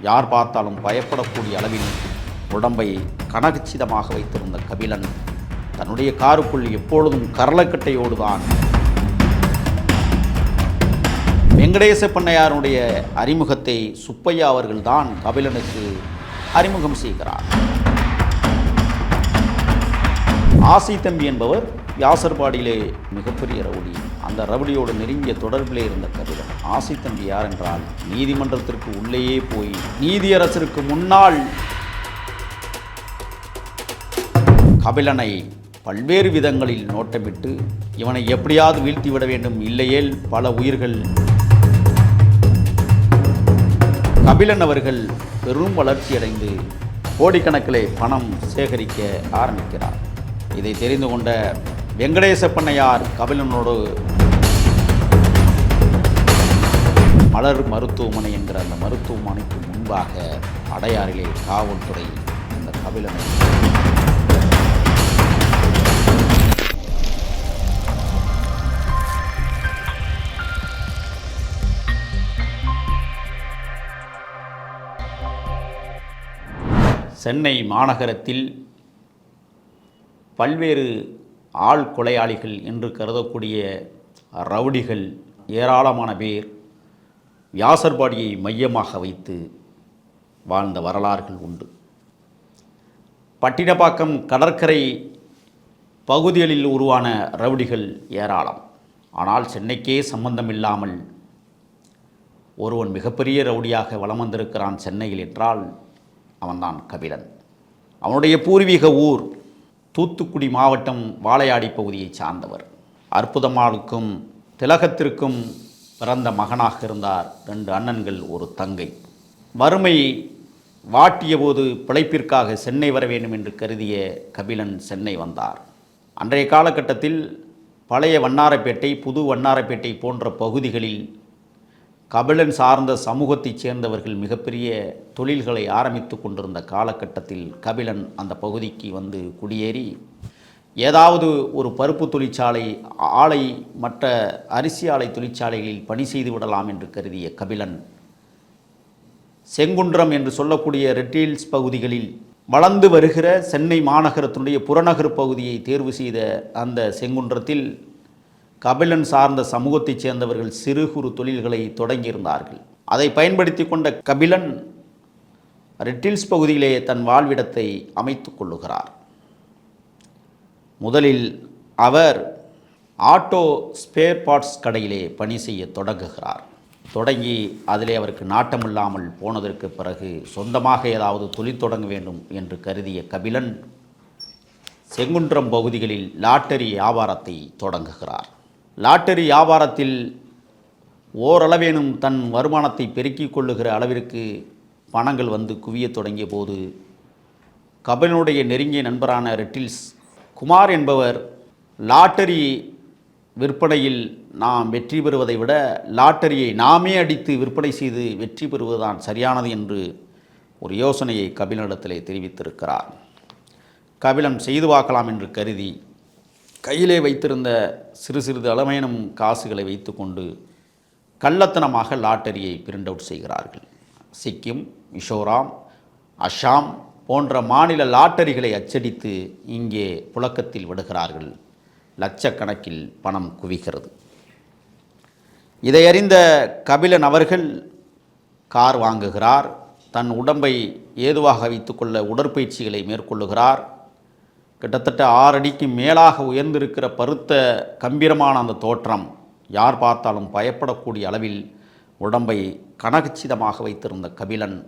யார் பார்த்தாலும் பயப்படக்கூடிய அளவில் உடம்பை கனகச்சிதமாக வைத்திருந்த கபிலன் தன்னுடைய காருக்குள் எப்பொழுதும் கரளக்கட்டையோடு தான் வெங்கடேச பண்ணையாருடைய அறிமுகத்தை சுப்பையா அவர்கள்தான் கபிலனுக்கு அறிமுகம் செய்கிறார். ஆசை தம்பி என்பவர் வியாசர்பாடியிலே மிகப்பெரிய ரவுடி. அந்த ரவுடியோடு நெருங்கிய தொடர்பிலே இருந்த கபிலன் ஆசை தம்பி யார் என்றால் நீதிமன்றத்திற்கு உள்ளேயே போய் நீதியரசருக்கு முன்னால் கபிலனை பல்வேறு விதங்களில் நோட்டமிட்டு இவனை எப்படியாவது வீழ்த்திவிட வேண்டும் இல்லையேல் பல உயிர்கள். கபிலன் அவர்கள் பெரும் வளர்ச்சியடைந்து கோடிக்கணக்கிலே பணம் சேகரிக்க ஆரம்பிக்கிறார். இதை தெரிந்து கொண்ட வெங்கடேச பண்ணையார் கபிலனோடு மலர் மருத்துவமனை என்கிற அந்த மருத்துவமனைக்கு முன்பாக அடையாறிலே காவல்துறை அந்த கபிலனை சென்னை மாநகரத்தில் பல்வேறு ஆள் கொலையாளிகள் என்று கருதக்கூடிய ரவுடிகள் ஏராளமான பேர் வியாசர்பாடியை மையமாக வைத்து வாழ்ந்த வரலாறுகள் உண்டு. பட்டினப்பாக்கம் கடற்கரை பகுதிகளில் உருவான ரவுடிகள் ஏராளம். ஆனால் சென்னைக்கே சம்பந்தமில்லாமல் ஒருவன் மிகப்பெரிய ரவுடியாக வலம் வந்திருக்கிறான் சென்னையில் என்றால் அவன்தான் கபிலன். அவனுடைய பூர்வீக ஊர் தூத்துக்குடி மாவட்டம் வாழையாடி பகுதியைச் சார்ந்தவர். அற்புதமாளுக்கும் திலகத்திற்கும் பிறந்த மகனாக இருந்தார் ரெண்டு அண்ணன்கள் ஒரு தங்கை. வறுமை வாட்டிய போது பிழைப்பிற்காக சென்னை வர வேண்டும் என்று கருதிய கபிலன் சென்னை வந்தார். அன்றைய காலகட்டத்தில் பழைய வண்ணாரப்பேட்டை புது வண்ணாரப்பேட்டை போன்ற பகுதிகளில் கபிலன் சார்ந்த சமூகத்தைச் சேர்ந்தவர்கள் மிகப்பெரிய தொழில்களை ஆரம்பித்து கொண்டிருந்த காலகட்டத்தில் கபிலன் அந்த பகுதிக்கு வந்து குடியேறி ஏதாவது ஒரு பருப்பு தொழிற்சாலை ஆலை மற்ற அரிசி ஆலை தொழிற்சாலைகளில் பணி செய்து விடலாம் என்று கருதிய கபிலன் செங்குன்றம் என்று சொல்லக்கூடிய ரெட்டில்ஸ் பகுதிகளில் வளர்ந்து வருகிற சென்னை மாநகரத்தினுடைய புறநகர் பகுதியை தேர்வு செய்த அந்த செங்குன்றத்தில் கபிலன் சார்ந்த சமூகத்தைச் சேர்ந்தவர்கள் சிறு குறு தொழில்களை தொடங்கியிருந்தார்கள். அதை பயன்படுத்தி கொண்ட கபிலன் ரெட்டில்ஸ் பகுதியிலே தன் வாழ்விடத்தை அமைத்து கொள்ளுகிறார். முதலில் அவர் ஆட்டோ ஸ்பேர் பார்ட்ஸ் கடையிலே பணி செய்ய தொடங்குகிறார். தொடங்கி அதிலே அவருக்கு நாட்டமில்லாமல் போனதற்கு பிறகு சொந்தமாக ஏதாவது தொழில் தொடங்க வேண்டும் என்று கருதிய கபிலன் செங்குன்றம் பகுதிகளில் லாட்டரி வியாபாரத்தை தொடங்குகிறார். லாட்டரி வியாபாரத்தில் ஓரளவேனும் தன் வருமானத்தை பெருக்கிக் கொள்ளுகிற அளவிற்கு பணங்கள் வந்து குவியத் தொடங்கிய போது கபிலனுடைய நெருங்கிய நண்பரான ரெட்டில்ஸ் குமார் என்பவர் லாட்டரி விற்பனையில் நாம் வெற்றி பெறுவதை விட லாட்டரியை நாமே அடித்து விற்பனை செய்து வெற்றி பெறுவதுதான் சரியானது என்று ஒரு யோசனையை கபிலனிடத்திலே தெரிவித்திருக்கிறார். கபிலன் செய்து பார்க்கலாம் என்று கருதி கையிலே வைத்திருந்த சிறு சிறிது அளவேனும் காசுகளை வைத்துக்கொண்டு கள்ளத்தனமாக லாட்டரியை பிரிண்ட் அவுட் செய்கிறார்கள். சிக்கிம் மிசோராம் அஸ்ஸாம் போன்ற மாநில லாட்டரிகளை அச்சடித்து இங்கே புழக்கத்தில் விடுகிறார்கள். லட்சக்கணக்கில் பணம் குவிகிறது. இதை அறிந்த கபிலன் அவர்கள் கார் வாங்குகிறார் தன் உடம்பை ஏதுவாக வைத்துக்கொள்ள உடற்பயிற்சிகளை மேற்கொள்ளுகிறார் கிட்டத்தட்ட ஆறு அடிக்கு மேலாக உயர்ந்திருக்கிற பருத்த கம்பீரமான அந்த தோற்றம் யார் பார்த்தாலும் பயப்படக்கூடிய அளவில் உடம்பை கனகச்சிதமாக வைத்திருந்த கபிலன்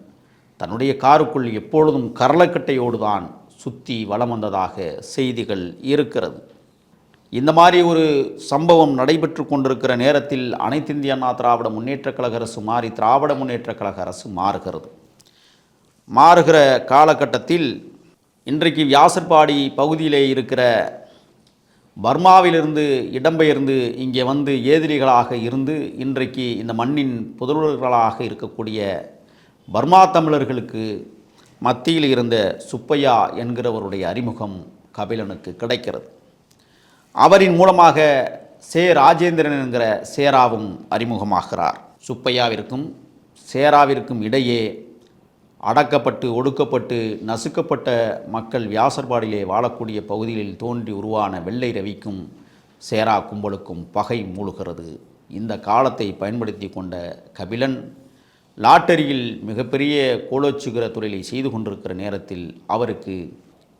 தன்னுடைய காருக்குள் எப்பொழுதும் கரளக்கட்டையோடு தான் சுற்றி வலம் வந்ததாக செய்திகள் இருக்கிறது. இந்த மாதிரி ஒரு சம்பவம் நடைபெற்று கொண்டிருக்கிற நேரத்தில் அனைத்து இந்திய அண்ணா திராவிட முன்னேற்றக் கழக அரசு மாறி திராவிட முன்னேற்றக் கழக அரசு மாறுகிறது. மாறுகிற காலகட்டத்தில் இன்றைக்கு வியாசர்பாடி பகுதியிலே இருக்கிற பர்மாவிலிருந்து இடம்பெயர்ந்து இங்கே வந்து ஏதிரிகளாக இருந்து இன்றைக்கு இந்த மண்ணின் புதல்வர்களாக இருக்கக்கூடிய பர்மா தமிழர்களுக்கு மத்தியில் இருந்த சுப்பையா என்கிறவருடைய அறிமுகம் கபிலனுக்கு கிடைக்கிறது. அவரின் மூலமாக சே ராஜேந்திரன் என்கிற சேராவும் அறிமுகமாகிறார். சுப்பையாவிற்கும் சேராவிற்கும் இடையே அடக்கப்பட்டு ஒடுக்கப்பட்டு நசுக்கப்பட்ட மக்கள் வியாசர்பாடியிலே வாழக்கூடிய பகுதிகளில் தோன்றி உருவான வெள்ளை ரவிக்கும் சேரா கும்பலுக்கும் பகை மூழுகிறது. இந்த காலத்தை பயன்படுத்தி கொண்ட கபிலன் லாட்டரியில் மிகப்பெரிய கோலோச்சுகிற தொழிலை செய்து கொண்டிருக்கிற நேரத்தில் அவருக்கு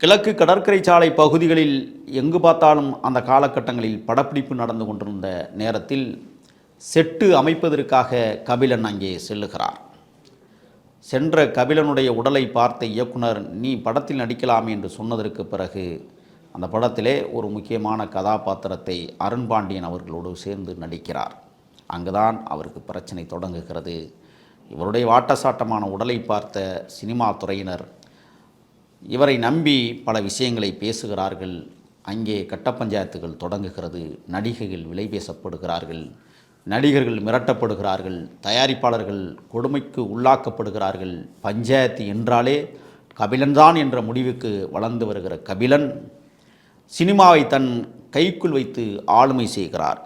கிழக்கு கடற்கரை சாலை பகுதிகளில் எங்கு பார்த்தாலும் அந்த காலகட்டங்களில் படப்பிடிப்பு நடந்து கொண்டிருந்த நேரத்தில் செட்டு அமைப்பதற்காக கபிலன் அங்கே செல்லுகிறார். சென்ற கபிலனுடைய உடலை பார்த்த இயக்குனர் நீ படத்தில் நடிக்கலாம் என்று சொன்னதற்கு பிறகு அந்த படத்திலே ஒரு முக்கியமான கதாபாத்திரத்தை அருண்பாண்டியன் அவர்களோடு சேர்ந்து நடிக்கிறார். அங்குதான் அவருக்கு பிரச்சனை தொடங்குகிறது. இவருடைய வாட்டசாட்டமான உடலை பார்த்த சினிமா துறையினர் இவரை நம்பி பல விஷயங்களை பேசுகிறார்கள். அங்கே கட்ட பஞ்சாயத்துகள் தொடங்குகிறது. நடிகைகள் விலை பேசப்படுகிறார்கள். நடிகர்கள் மிரட்டப்படுகிறார்கள் தயாரிப்பாளர்கள் கொடுமைக்கு உள்ளாக்கப்படுகிறார்கள். பஞ்சாயத்து என்றாலே கபிலன்தான் என்ற முடிவுக்கு வளர்ந்து வருகிற கபிலன் சினிமாவை தன் கைக்குள் வைத்து ஆளுமை செய்கிறார்.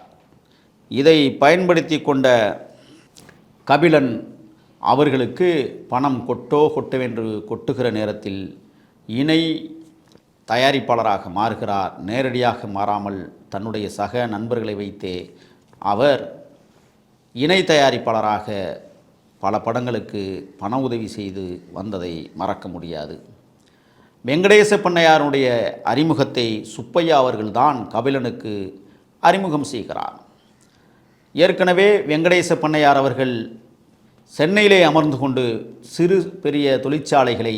இதை பயன்படுத்தி கொண்ட கபிலன் அவர்களுக்கு பணம் கொட்டோ கொட்டவென்று கொட்டுகிற நேரத்தில் இணை தயாரிப்பாளராக மாறுகிறார். நேரடியாக மாறாமல் தன்னுடைய சக நண்பர்களை வைத்தே அவர் இணை தயாரிப்பாளராக பல படங்களுக்கு பண உதவி செய்து வந்ததை மறக்க முடியாது. வெங்கடேச பண்ணையாருடைய அறிமுகத்தை சுப்பையா அவர்கள்தான் கபிலனுக்கு அறிமுகம் செய்கிறார். ஏற்கனவே வெங்கடேச பண்ணையார் அவர்கள் சென்னையிலே அமர்ந்து கொண்டு சிறு பெரிய தொழிற்சாலைகளை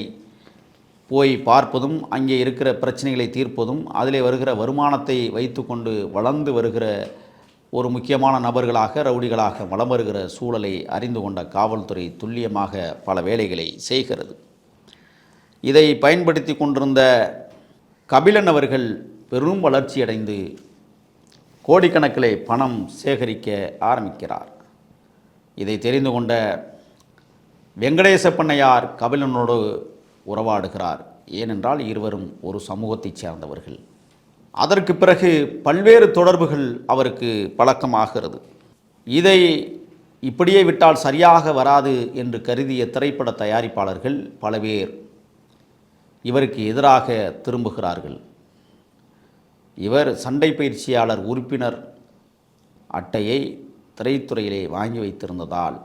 போய் பார்ப்பதும் அங்கே இருக்கிற பிரச்சனைகளை தீர்ப்பதும் அதிலே வருகிற வருமானத்தை வைத்துக்கொண்டு வளர்ந்து வருகிற ஒரு முக்கியமான நபர்களாக ரவுடிகளாக வலம் வருகிற சூழலை அறிந்து கொண்ட காவல்துறை துல்லியமாக பல வேலைகளை செய்கிறது. இதை பயன்படுத்தி கொண்டிருந்த கபிலன் அவர்கள் பெரும் வளர்ச்சியடைந்து கோடிக்கணக்கில் பணம் சேகரிக்க ஆரம்பிக்கிறார். இதை தெரிந்து கொண்ட வெங்கடேச பண்ணையார் கபிலனோடு உறவாடுகிறார். ஏனென்றால் இருவரும் ஒரு சமூகத்தைச் சேர்ந்தவர்கள். அதற்கு பிறகு பல்வேறு தொடர்புகள் அவருக்கு பழக்கமாகிறது. இதை இப்படியே விட்டால் சரியாக வராது என்று கருதிய திரைப்பட தயாரிப்பாளர்கள் பல பேர் இவருக்கு எதிராக திரும்புகிறார்கள். இவர் சண்டை பயிற்சியாளர் உறுப்பினர் அட்டையை திரைத்துறையிலே வாங்கி வைத்திருந்ததால்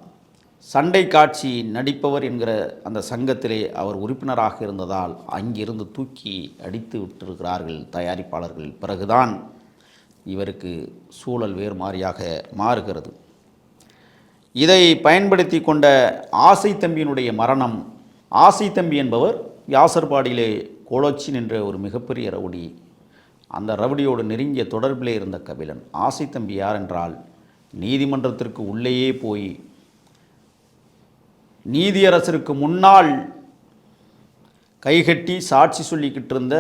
சண்டை காட்சி நடிப்பவர் என்கிற அந்த சங்கத்திலே அவர் உறுப்பினராக இருந்ததால் அங்கிருந்து தூக்கி அடித்து விட்டிருக்கிறார்கள் தயாரிப்பாளர்கள். பிறகுதான் இவருக்கு சூழல் வேறு மாறியாக மாறுகிறது. இதை பயன்படுத்தி கொண்ட ஆசை தம்பியினுடைய மரணம் ஆசை தம்பி என்பவர் யாசர்பாடியிலே கோலோச்சின் என்ற ஒரு மிகப்பெரிய ரவுடி. அந்த ரவுடியோடு நெருங்கிய தொடர்பிலே இருந்த கபிலன் ஆசை தம்பி யார் என்றால் நீதிமன்றத்திற்கு உள்ளேயே போய் நீதியரசருக்கு முன்னால் கைகட்டி சாட்சி சொல்லிக்கிட்டு இருந்த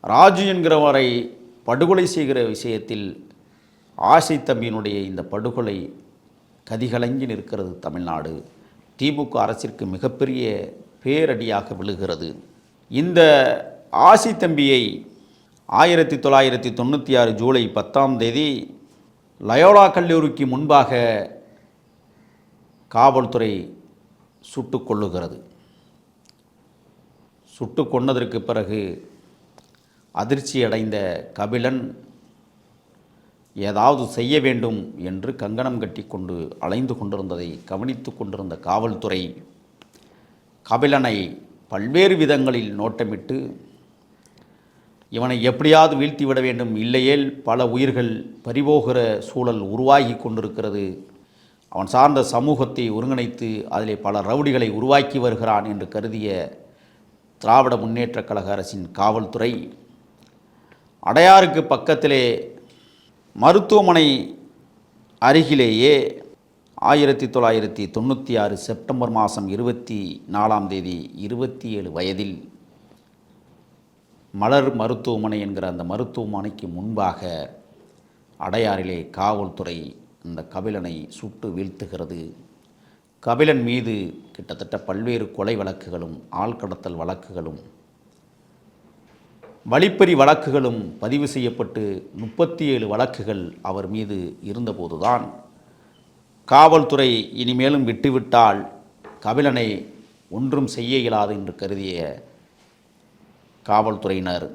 ராஜு என்கிறவரை படுகொலை செய்கிற விஷயத்தில் ஆசை தம்பியினுடைய இந்த படுகொலை கதிகலங்கி நிற்கிறது தமிழ்நாடு. திமுக அரசிற்கு மிகப்பெரிய பேரடியாக விழுகிறது. இந்த ஆசி தம்பியை ஆயிரத்தி தொள்ளாயிரத்தி தொண்ணூற்றி ஆறு ஜூலை பத்தாம் தேதி லயோலா கல்லூரிக்கு முன்பாக காவல்துறை சுட்டு கொள்ளுகிறது சுட்டு கொன்னதற்கு பிறகு அதிர்ச்சி அடைந்த கபிலன் ஏதாவது செய்ய வேண்டும் என்று கங்கணம் கட்டி கொண்டு அலைந்து கொண்டிருந்ததை கவனித்து கொண்டிருந்த காவல்துறை கபிலனை பல்வேறு விதங்களில் நோட்டமிட்டு இவனை எப்படியாவது வீழ்த்திவிட வேண்டும். இல்லையேல் பல உயிர்கள் பறிபோகிற சூழல் உருவாகி கொண்டிருக்கிறது. அவன் சார்ந்த சமூகத்தை ஒருங்கிணைத்து அதிலே பல ரவுடிகளை உருவாக்கி வருகிறான் என்று கருதிய திராவிட முன்னேற்றக் கழக அரசின் காவல்துறை அடையாருக்கு பக்கத்திலே மருத்துவமனை அருகிலேயே ஆயிரத்தி தொள்ளாயிரத்தி தொண்ணூற்றி ஆறு செப்டம்பர் மாதம் இருபத்தி நாலாம் தேதி இருபத்தி ஏழு வயதில் மலர் மருத்துவமனை என்கிற அந்த மருத்துவமனைக்கு முன்பாக அடையாறிலே காவல்துறை இந்த கபிலனை சுட்டு வீழ்த்துகிறது. கபிலன் மீது கிட்டத்தட்ட பல்வேறு கொலை வழக்குகளும் ஆள்கடத்தல் வழக்குகளும் வழிப்பறி வழக்குகளும் பதிவு செய்யப்பட்டு முப்பத்தி ஏழு வழக்குகள் அவர் மீது இருந்தபோதுதான் காவல்துறை இனிமேலும் விட்டுவிட்டால் கபிலனை ஒன்றும் செய்ய இயலாது என்று கருதிய காவல்துறையினர்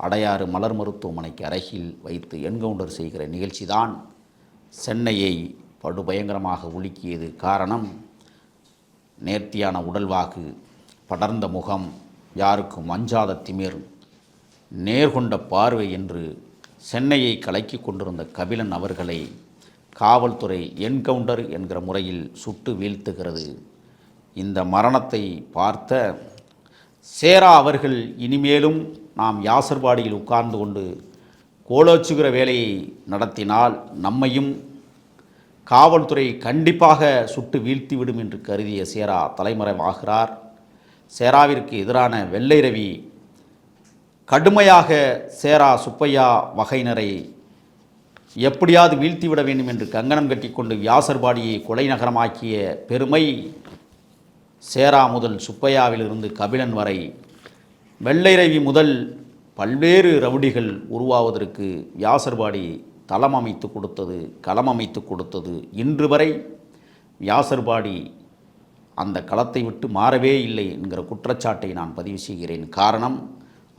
அடையாறு மலர் மருத்துவமனைக்கு அருகில் வைத்து என்கவுண்டர் செய்கிற நிகழ்ச்சிதான் சென்னையை படுபயங்கரமாக உலுக்கியது காரணம் நேர்த்தியான உடல்வாகு படர்ந்த முகம் யாருக்கும் அஞ்சாத திமிர் நேர்கொண்ட பார்வை என்று சென்னையை கலக்கி கொண்டிருந்த கபிலன் அவர்களை காவல்துறை என்கவுண்டர் என்கிற முறையில் சுட்டு வீழ்த்துகிறது. இந்த மரணத்தை பார்த்த சேரா அவர்கள் இனிமேலும் நாம் யாசர்பாடியில் உட்கார்ந்து கொண்டு கோலோச்சுகிற வேலையை நடத்தினால் நம்மையும் காவல்துறை கண்டிப்பாக சுட்டு வீழ்த்திவிடும் என்று கருதிய சேரா தலைமறைவாகிறார். சேராவிற்கு எதிரான வெள்ளை ரவி கடுமையாக சேரா சுப்பையா வகையினரை எப்படியாவது வீழ்த்திவிட வேண்டும் என்று கங்கணம் கட்டிக்கொண்டு வியாசர்பாடியை கொலை நகரமாக்கிய பெருமை சேரா முதல் சுப்பையாவிலிருந்து கபிலன் வரை. வெள்ளை ரவி முதல் பல்வேறு ரவுடிகள் உருவாவதற்கு வியாசர்பாடி தளம் அமைத்து கொடுத்தது களம் அமைத்து கொடுத்தது. இன்று வரை வியாசர்பாடி அந்த களத்தை விட்டு மாறவே இல்லை என்கிற குற்றச்சாட்டை நான் பதிவு செய்கிறேன். காரணம்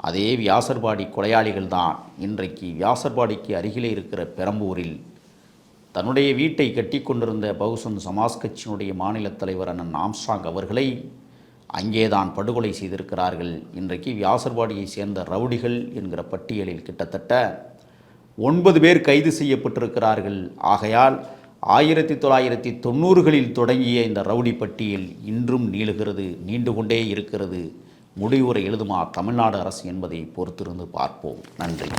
அதே வியாசர்பாடி கொலையாளிகள் தான். இன்றைக்கு வியாசர்பாடிக்கு அருகிலே இருக்கிற பெரம்பூரில் தன்னுடைய வீட்டை கட்டிக்கொண்டிருந்த பகுசன் சமாஜ் கட்சியினுடைய மாநில தலைவர் அண்ணன் ஆம்ஸ்டாங் அவர்களை அங்கேதான் படுகொலை செய்திருக்கிறார்கள். இன்றைக்கு வியாசர்பாடியை சேர்ந்த ரவுடிகள் என்கிற பட்டியலில் கிட்டத்தட்ட ஒன்பது பேர் கைது செய்யப்பட்டிருக்கிறார்கள். ஆகையால் ஆயிரத்தி தொள்ளாயிரத்தி தொண்ணூறுகளில் தொடங்கிய இந்த ரவுடி பட்டியல் இன்றும் நீளுகிறது நீண்டு கொண்டே இருக்கிறது. முடிவுரை எழுதுமா தமிழ்நாடு அரசு என்பதை பொறுத்திருந்து பார்ப்போம். நன்றி.